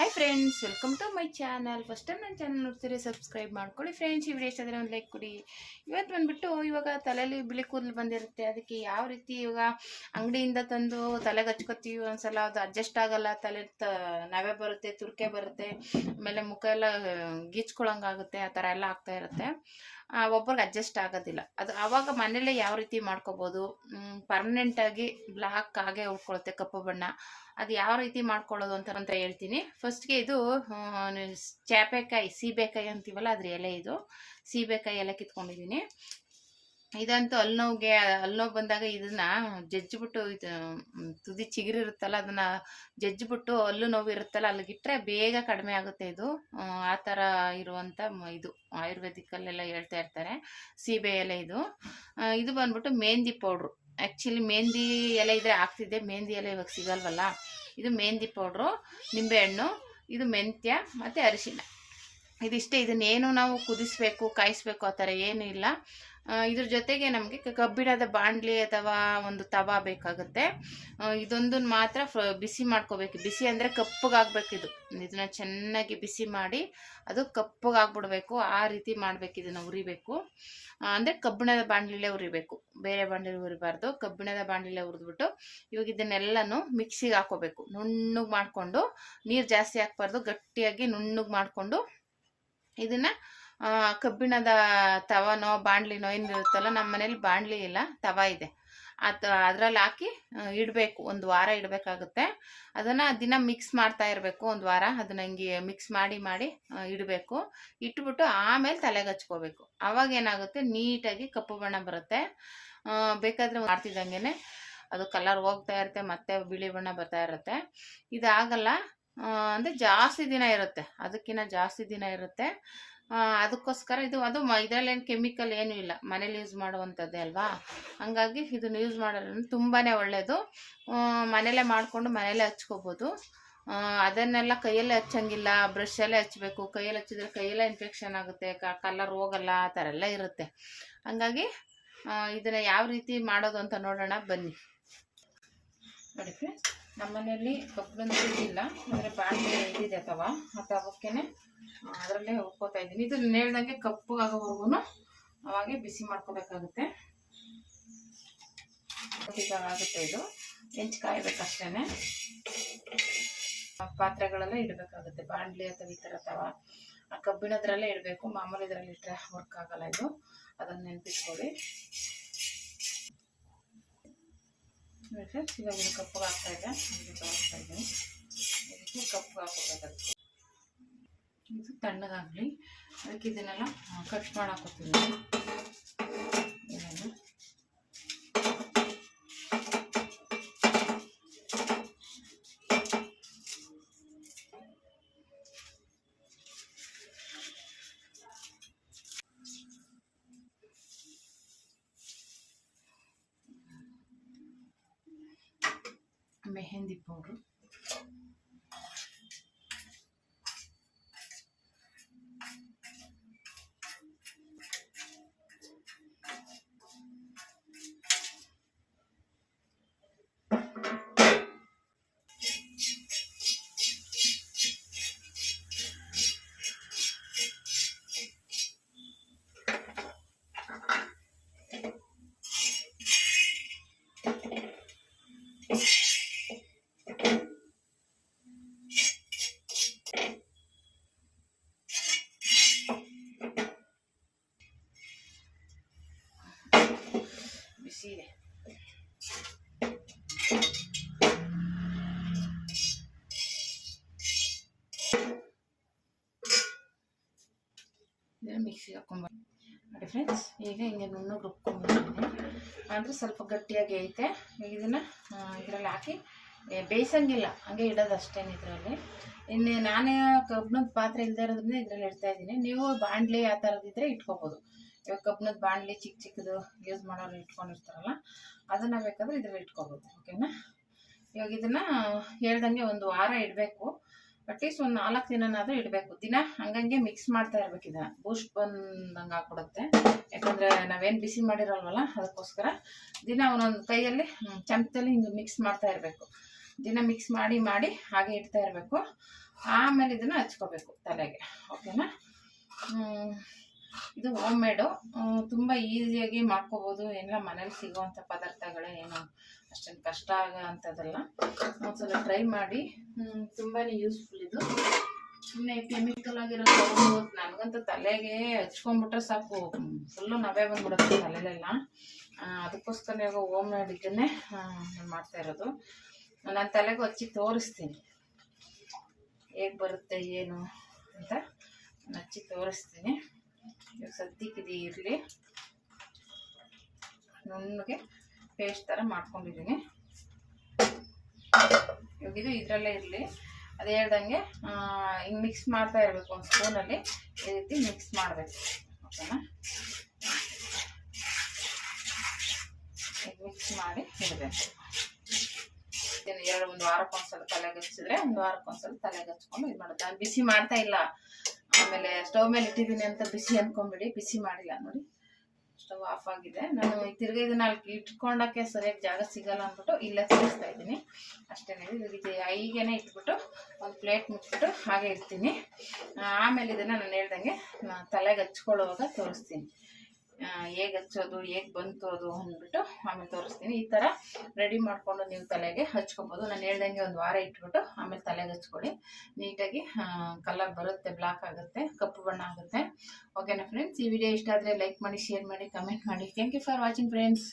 Hi friends welcome to my channel first time ನನ್ನ channel ನೋಡ್ತೀರಿ subscribe ಮಾಡ್ಕೊಳ್ಳಿ. Friends ಈ ವಿಡಿಯೋ ಇಷ್ಟ ಆದರೆ ಒಂದು ಲೈಕ್ ಕೊಡಿ. ಇವತ್ತು ಬಂದ್ಬಿಟ್ಟು ಇವಾಗ ತಲೆಯಲ್ಲಿ ಬಿಳಿ ಕೂದಲು ಬಂದಿರುತ್ತೆ. ಅದಕ್ಕೆ ಯಾವ ರೀತಿ ಇವಾಗ ಅಂಗಡಿಯಿಂದ ತಂದು ತಲೆಗೆ ಹಚ್ಕೋತೀವಿ ಒಂದ್ಸಲ ಅದು ಅಡ್ಜಸ್ಟ್ ಆಗಲ್ಲ. ತಲೆ ತ, ನವೆ ಬರುತ್ತೆ, ತುರ್ಕೆ ಬರುತ್ತೆ. ಆಮೇಲೆ ಮುಖ ಎಲ್ಲ ಗೀಚ್ಕೊಳಂಗಾಗುತ್ತೆ. ಆ ಥರ ಎಲ್ಲ ಆಗ್ತಾ ಇರುತ್ತೆ. ಒಬ್ಬರಿಗೆ ಅಡ್ಜಸ್ಟ್ ಆಗೋದಿಲ್ಲ. ಅದು ಆವಾಗ ಮನೇಲೆ ಯಾವ ರೀತಿ ಮಾಡ್ಕೋಬೋದು? ಪರ್ಮನೆಂಟಾಗಿ ಬ್ಲ್ಯಾಕ್ ಹಾಗೆ ಉಳ್ಕೊಳುತ್ತೆ ಕಪ್ಪು ಬಣ್ಣ. ಅದು ಯಾವ ರೀತಿ ಮಾಡ್ಕೊಳ್ಳೋದು ಅಂತ ಅಂತ ಹೇಳ್ತೀನಿ. ಫಸ್ಟ್ಗೆ ಇದು ಚಾಪೆಕಾಯಿ, ಸೀಬೆಕಾಯಿ ಅಂತೀವಲ್ಲ, ಅದ್ರ ಎಲೆ ಇದು. ಸೀಬೆಕಾಯಿ ಎಲೆ ಕಿತ್ಕೊಂಡಿದ್ದೀನಿ ಇದಂತೂ ಹಲ್ನೋವಿಗೆ ಹಲ್ನೋವು ಬಂದಾಗ ಇದನ್ನ ಜಜ್ಜಿಬಿಟ್ಟು ಇದು ತುದಿ ಚಿಗುರಿರುತ್ತಲ್ಲ ಅದನ್ನ ಜಜ್ಜಿಬಿಟ್ಟು ಅಲ್ಲು ನೋವು ಇರುತ್ತಲ್ಲ ಅಲ್ಲಿಗಿಟ್ರೆ ಬೇಗ ಕಡಿಮೆ ಆಗುತ್ತೆ ಇದು. ಆ, ಥರ ಇರುವಂಥ ಇದು ಆಯುರ್ವೇದಿಕಲ್ಲೆಲ್ಲ ಹೇಳ್ತಾ ಇರ್ತಾರೆ ಸೀಬೆ ಎಲೆ ಇದು. ಇದು ಬಂದ್ಬಿಟ್ಟು ಮೆಹಂದಿ ಪೌಡ್ರು. ಆ್ಯಕ್ಚುಲಿ ಮೆಹಂದಿ ಎಲೆ ಇದ್ರೆ ಆಗ್ತಿದೆ ಮೆಹಂದಿ ಎಲೆ ಇವಾಗ ಸಿಗಲ್ವಲ್ಲ. ಇದು ಮೆಹಂದಿ ಪೌಡ್ರು ನಿಂಬೆಹಣ್ಣು ಇದು ಮೆಂತ್ಯ ಮತ್ತು ಅರಿಶಿನ ಇದಿಷ್ಟೇ, ಇದನ್ನೇನು ನಾವು ಕುದಿಸ್ಬೇಕು, ಕಾಯಿಸ್ಬೇಕು, ಆ ಥರ ಏನೂ ಇಲ್ಲ. ಇದ್ರ ಜೊತೆಗೆ ನಮಗೆ ಕಬ್ಬಿಣದ ಬಾಣಲಿ ಅಥವಾ ಒಂದು ತವಾ ಬೇಕಾಗುತ್ತೆ. ಇದೊಂದು ಇದೊಂದನ್ನ ಮಾತ್ರ ಬಿಸಿ ಮಾಡ್ಕೋಬೇಕು. ಬಿಸಿ ಅಂದರೆ ಇದು. ಇದನ್ನ ಚೆನ್ನಾಗಿ ಬಿಸಿ ಮಾಡಿ ಅದು ಕಪ್ಪಗಾಗ್ಬಿಡ್ಬೇಕು. ಆ ರೀತಿ ಮಾಡಬೇಕು, ಇದನ್ನು ಉರಿಬೇಕು. ಅಂದರೆ ಕಬ್ಬಿಣದ ಬಾಣಲಿಲೇ ಉರಿಬೇಕು. ಬೇರೆ ಬಾಂಡ್ಲಿ ಉರಿಬಾರ್ದು. ಕಬ್ಬಿಣದ ಬಾಣಲಿಲೇ ಉರಿದ್ಬಿಟ್ಟು ಇವಾಗ ಇದನ್ನೆಲ್ಲನೂ ಮಿಕ್ಸಿಗೆ ಹಾಕೋಬೇಕು. ನುಣ್ಣಗೆ ಮಾಡಿಕೊಂಡು, ನೀರು ಜಾಸ್ತಿ ಹಾಕ್ಬಾರ್ದು. ಗಟ್ಟಿಯಾಗಿ ನುಣ್ಣಗೆ ಮಾಡಿಕೊಂಡು ಇದನ್ನ ಕಬ್ಬಿಣದ ತವನೋ, ಬಾಣಲಿನೋ ಏನಿರುತ್ತಲ್ಲ, ನಮ್ಮ ಮನೇಲಿ ಬಾಣಲಿ ಇಲ್ಲ, ತವ ಇದೆ. ಅದ, ಅದ್ರಲ್ಲಿ ಹಾಕಿ ಇಡಬೇಕು, ಒಂದು ವಾರ ಇಡಬೇಕಾಗುತ್ತೆ. ಅದನ್ನು ದಿನ ಮಿಕ್ಸ್ ಮಾಡ್ತಾ ಇರಬೇಕು, ಒಂದು ವಾರ ಅದನ್ನ ಹಿಂಗೆ ಮಿಕ್ಸ್ ಮಾಡಿ ಮಾಡಿ ಇಡಬೇಕು. ಇಟ್ಬಿಟ್ಟು ಆಮೇಲೆ ತಲೆಗೆ ಹಚ್ಕೋಬೇಕು. ಅವಾಗ ಏನಾಗುತ್ತೆ, ನೀಟಾಗಿ ಕಪ್ಪು ಬಣ್ಣ ಬರುತ್ತೆ. ಬೇಕಾದರೆ ಮಾಡ್ತಿದ್ದಂಗೆ ಅದು ಕಲರ್ ಹೋಗ್ತಾ ಇರುತ್ತೆ, ಮತ್ತೆ ಬಿಳಿ ಬಣ್ಣ ಬರ್ತಾ ಇರುತ್ತೆ. ಇದಾಗಲ್ಲ ಅಂದ್ರೆ ಜಾಸ್ತಿ ದಿನ ಇರುತ್ತೆ. ಅದಕ್ಕಿಂತ ಜಾಸ್ತಿ ದಿನ ಇರುತ್ತೆ. ಅದಕ್ಕೋಸ್ಕರ ಇದು ಅದು ಇದರಲ್ಲೇನು ಕೆಮಿಕಲ್ ಏನೂ ಇಲ್ಲ. ಮನೇಲಿ ಯೂಸ್ ಮಾಡುವಂಥದ್ದೇ ಅಲ್ವಾ? ಹಂಗಾಗಿ ಇದನ್ನು ಯೂಸ್ ಮಾಡೋದ್ರಿಂದ ತುಂಬಾ ಒಳ್ಳೆಯದು ಮನೆಯಲ್ಲೇ ಮಾಡಿಕೊಂಡು ಮನೇಲೇ ಹಚ್ಕೋಬೋದು. ಅದನ್ನೆಲ್ಲ ಕೈಯಲ್ಲೇ ಹಚ್ಚಂಗಿಲ್ಲ. ಬ್ರಷಲ್ಲೇ ಹಚ್ಚಬೇಕು ಕೈಯಲ್ಲಿ ಹಚ್ಚಿದ್ರೆ ಕೈಯಲ್ಲೇ ಇನ್ಫೆಕ್ಷನ್ ಆಗುತ್ತೆ. ಕಲರ್ ಹೋಗಲ್ಲ, ಆ ಥರ ಎಲ್ಲ ಇರುತ್ತೆ. ಹಂಗಾಗಿ ಇದನ್ನ ಯಾವ ರೀತಿ ಮಾಡೋದು ಅಂತ ನೋಡೋಣ. ಬನ್ನಿ. ನೋಡಿ ಫ್ರೆಂಡ್ಸ್ ನಮ್ಮ ಮನೆಯಲ್ಲಿ ಇಲ್ಲ ಇದಿಲ್ಲ. ಅಂದರೆ ಬಾಣಲೆ ಇದಿದೆ ಅಥವಾ. ಆ ತವಕ್ಕೇನೆ ಅದರಲ್ಲೇ ಹುರ್ಕೋತಾ ಇದ್ದೀನಿ. ಇದು ನೇಳ್ದಂಗೆ ಕಪ್ಪಗಾಗೋವರೆಗೂ ಅವಾಗೆ ಬಿಸಿ ಮಾಡ್ಕೋಬೇಕಾಗುತ್ತೆ. ಆಗುತ್ತೆ ಇದು. ಹೆಂಚು ಕಾಯಬೇಕಷ್ಟೇ ಪಾತ್ರೆಗಳೆಲ್ಲ ಇಡಬೇಕಾಗುತ್ತೆ. ಬಾಣಲೆ ಅಥವಾ ಈ ಥರ ಅಥವಾ ಆ ಕಬ್ಬಿಣದ್ರಲ್ಲೇ ಇಡಬೇಕು. ಮಾಮೂಲಿ ಇದರಲ್ಲಿ ಇಟ್ಟರೆ ವರ್ಕ್ ಆಗಲ್ಲ ಇದು. ಅದನ್ನು ನೆನಪಿಟ್ಕೊಳ್ಳಿ. ನೋಡಿ ಫ್ರೆಂಡ್ಸ್ ಇವಾಗ ಇದು. ಕಪ್ಪಗೆ ಹಾಕ್ತಾ ಇದೆ ಇದು. ತೋರಿಸ್ತಾ ಇದ್ದೀನಿ ಇದಕ್ಕೆ ಕಪ್ಪಗೆ ಹಾಕೋಬೇಕಾಗುತ್ತೆ ಇದು ತಣ್ಣಗಾಗಲಿ. ಅದಕ್ಕೆ ಇದನ್ನೆಲ್ಲ ಕಟ್ ಮಾಡಿ ಮೆಹಂದಿ ಪೌಡ್ರು ಮಿಕ್ಸಿಗೆ ಹಾಕೊಂಬ ನೋಡಿ ಫ್ರೆಂಡ್ಸ್ ಈಗ ಹಿಂಗೆ ನುಣ್ಣು ರುಬ್ಕೊಂಡ್ಬಿಟ್ಟಿದ್ದೀನಿ. ಅಂದರೆ ಸ್ವಲ್ಪ ಗಟ್ಟಿಯಾಗಿ ಐತೆ. ಇದನ್ನು ಇದರಲ್ಲಿ ಹಾಕಿ ಬೇಯಿಸಂಗಿಲ್ಲ. ಹಂಗೆ ಇಡೋದು ಅಷ್ಟೇನು ಇದರಲ್ಲಿ. ಇನ್ನು ನಾನೇ ಕಬ್ಬಿಣದ ಪಾತ್ರೆ ಇಲ್ಲದೆ ಇರೋದ್ರಿಂದ ಇದರಲ್ಲಿ ಇಡ್ತಾ ಇದ್ದೀನಿ. ನೀವು ಬಾಂಡ್ಲಿ ಆ ಥರದಿದ್ರೆ ಇಟ್ಕೋಬೋದು. ಇವಾಗ ಕಬ್ಬಿಣದ ಬಾಣಲಿ ಚಿಕ್ಕ ಚಿಕ್ಕದು ಯೂಸ್ ಮಾಡೋರು ಇಟ್ಕೊಂಡಿರ್ತಾರಲ್ಲ, ಅದನ್ನು ಬೇಕಾದ್ರೆ ಇದ್ರಲ್ಲಿ ಇಟ್ಕೋಬೋದು ಓಕೆನಾ ಇವಾಗ ಇದನ್ನು ಹೇಳ್ದಂಗೆ ಒಂದು ವಾರ ಇಡಬೇಕು. ಅಟ್ಲೀಸ್ಟ್ ಒಂದು ನಾಲ್ಕು ದಿನನಾದರೂ ಇಡಬೇಕು. ದಿನ ಹಂಗಂಗೆ ಮಿಕ್ಸ್ ಮಾಡ್ತಾ ಇರ್ಬೇಕು ಇದನ್ನ. ಬೂಸ್ಟ್ ಬಂದಂಗೆ ಆಗ್ಬಿಡುತ್ತೆ. ಯಾಕಂದರೆ ನಾವೇನು ಬಿಸಿ ಮಾಡಿರಲ್ವಲ್ಲ, ಅದಕ್ಕೋಸ್ಕರ ದಿನ ಒಂದೊಂದು ಕೈಯಲ್ಲಿ ಚಮಚದಲ್ಲಿ ಹಿಂಗೆ ಮಿಕ್ಸ್ ಮಾಡ್ತಾ ಇರಬೇಕು. ದಿನ ಮಿಕ್ಸ್ ಮಾಡಿ ಮಾಡಿ ಹಾಗೆ ಇಡ್ತಾ ಇರಬೇಕು. ಆಮೇಲೆ ಇದನ್ನು ಹಚ್ಕೋಬೇಕು ತಲೆಗೆ ಓಕೆನಾ. ಇದು ಹೋಮ್ ಮೇಡು ತುಂಬ ಈಸಿಯಾಗಿ ಮಾಡ್ಕೋಬೋದು. ಎಲ್ಲ ಮನೇಲಿ ಸಿಗೋವಂಥ ಪದಾರ್ಥಗಳೇ ಏನು ಅಷ್ಟೊಂದು ಕಷ್ಟ ಆಗೋ ಒಂದ್ಸಲ ಟ್ರೈ ಮಾಡಿ. ತುಂಬಾ ಯೂಸ್ಫುಲ್ ಇದು. ಸುಮ್ಮನೆ ಕೆಮಿಕಲ್ ಆಗಿರೋ ನನಗಂತೂ ತಲೆಗೆ ಹಚ್ಕೊಂಡ್ಬಿಟ್ರೆ ಸಾಕು. ಫುಲ್ಲು ನವೆ ಬಂದ್ಬಿಡುತ್ತೆ ತಲೆಲೆಲ್ಲ. ಅದಕ್ಕೋಸ್ಕರ ಇವಾಗ ಹೋಮ್ ಮೇಡ್ ಇದನ್ನೇ ನಾನು ಮಾಡ್ತಾ ಇರೋದು. ನಾನು ತಲೆಗೆ ಹಚ್ಚಿ ತೋರಿಸ್ತೀನಿ. ಹೇಗೆ ಬರುತ್ತೆ, ಏನು ಅಂತ ಹಚ್ಚಿ ತೋರಿಸ್ತೀನಿ. ಇವಾಗ ಸದ್ಯಕ್ಕೆ ಇದು ಇರಲಿ. ನುಣ್ಣಗೆ ಪೇಸ್ಟ್ ಥರ ಮಾಡ್ಕೊಂಡಿದ್ದೀನಿ. ಇದು ಇದರಲ್ಲೇ ಇರಲಿ. ಅದು ಹೇಳ್ದಂಗೆ ಹಿಂಗೆ ಮಿಕ್ಸ್ ಮಾಡ್ತಾ ಇರಬೇಕು ಒಂದು ಸ್ಪೂನಲ್ಲಿ ಈ ರೀತಿ ಮಿಕ್ಸ್ ಮಾಡಬೇಕು. ಓಕೆನಾ ಮಿಕ್ಸ್ ಮಾಡಿ ಇಡಬೇಕು. ಎರಡು, ಒಂದು ವಾರಕ್ಕೊಂದ್ಸಲ ತಲೆಗೆ ಹಚ್ಚಿದ್ರೆ, ಒಂದು ವಾರಕ್ಕೊಂದ್ಸಲ ತಲೆಗೆ ಹಚ್ಕೊಂಡು ಇದು ನಾನು ಬಿಸಿ ಮಾಡ್ತಾ ಇಲ್ಲ. ಆಮೇಲೆ ಸ್ಟವ್ ಮೇಲೆ ಇಟ್ಟಿದ್ದೀನಿ ಅಂತ ಬಿಸಿ ಅನ್ಕೊಂಬಿಡಿ ಬಿಸಿ ಮಾಡಿಲ್ಲ ನೋಡಿ. ಸ್ಟವ್ ಆಫ್ ಆಗಿದೆ. ನಾನು ತಿರ್ಗಾ ಇದನ್ನ ಅಲ್ಲಿ ಇಟ್ಕೊಂಡಕ್ಕೆ ಸರಿಯಾಗಿ ಜಾಗ ಸಿಗಲ್ಲ ಅಂದ್ಬಿಟ್ಟು ಇಲ್ಲೇ ಸೇರಿಸ್ತಾ ಇದ್ದೀನಿ. ಅಷ್ಟೇ ಇದು ಐಗೇನೆ ಇಟ್ಬಿಟ್ಟು ಒಂದು ಪ್ಲೇಟ್ ಮುಚ್ಚಿಬಿಟ್ಟು ಹಾಗೆ ಇಡ್ತೀನಿ. ಆಮೇಲೆ ಇದನ್ನು ನಾನು ಹೇಳ್ದಂಗೆ ತಲೆಗೆ ಹಚ್ಕೊಳ್ಳುವಾಗ ತೋರಿಸ್ತೀನಿ. ಹೇಗೆ ಹಚ್ಚೋದು, ಹೇಗೆ ಬಂತು ಅದು ಅಂದ್ಬಿಟ್ಟು ಆಮೇಲೆ ತೋರಿಸ್ತೀನಿ. ಈ ಥರ ರೆಡಿ ಮಾಡಿಕೊಂಡು ನೀವು ತಲೆಗೆ ಹಚ್ಕೊಬೋದು. ನಾನು ಹೇಳ್ದಂಗೆ ಒಂದು ವಾರ ಇಟ್ಬಿಟ್ಟು ಆಮೇಲೆ ತಲೆಗೆ ಹಚ್ಕೊಳ್ಳಿ. ನೀಟಾಗಿ ಕಲರ್ ಬರುತ್ತೆ ಬ್ಲಾಕ್ ಆಗುತ್ತೆ, ಕಪ್ಪು ಬಣ್ಣ ಆಗುತ್ತೆ. ಓಕೆನಾ ಫ್ರೆಂಡ್ಸ್ ಈ ವಿಡಿಯೋ ಇಷ್ಟ ಆದರೆ ಲೈಕ್ ಮಾಡಿ ಶೇರ್ ಮಾಡಿ ಕಮೆಂಟ್ ಮಾಡಿ. Thank you for watching friends